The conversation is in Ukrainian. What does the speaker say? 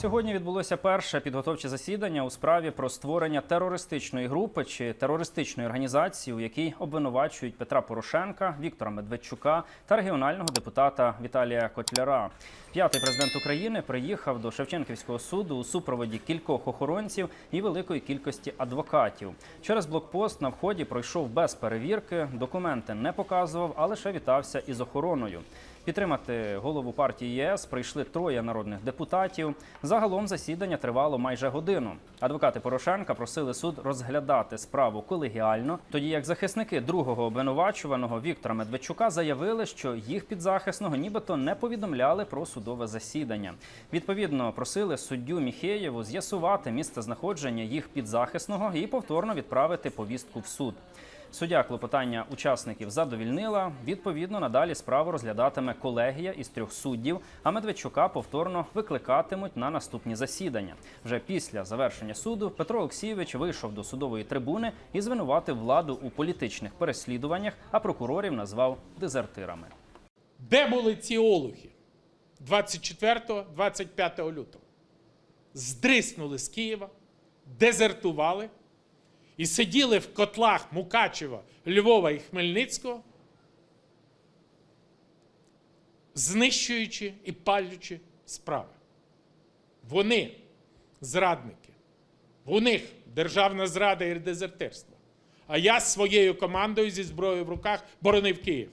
Сьогодні відбулося перше підготовче засідання у справі про створення терористичної групи чи терористичної організації, у якій обвинувачують Петра Порошенка, Віктора Медведчука та регіонального депутата Віталія Котляра. П'ятий президент України приїхав до Шевченківського суду у супроводі кількох охоронців і великої кількості адвокатів. Через блокпост на вході пройшов без перевірки, документи не показував, а лише вітався із охороною. Підтримати голову партії ЄС прийшли троє народних депутатів. Загалом засідання тривало майже годину. Адвокати Порошенка просили суд розглядати справу колегіально, тоді як захисники другого обвинувачуваного Віктора Медведчука заявили, що їх підзахисного нібито не повідомляли про судове засідання. Відповідно, просили суддю Міхеєву з'ясувати місце знаходження їх підзахисного і повторно відправити повістку в суд. Суддя клопотання учасників задовільнила. Відповідно, надалі справу розглядатиме колегія із трьох суддів, а Медведчука повторно викликатимуть на наступні засідання. Вже після завершення суду Петро Олексійович вийшов до судової трибуни і звинуватив владу у політичних переслідуваннях, а прокурорів назвав дезертирами. Де були ці 24-25 лютого? Здриснули з Києва, дезертували і сиділи в котлах Мукачева, Львова і Хмельницького, знищуючи і палючи справи. Вони зрадники. У них державна зрада і дезертирство. А я з своєю командою зі зброєю в руках боронив Київ.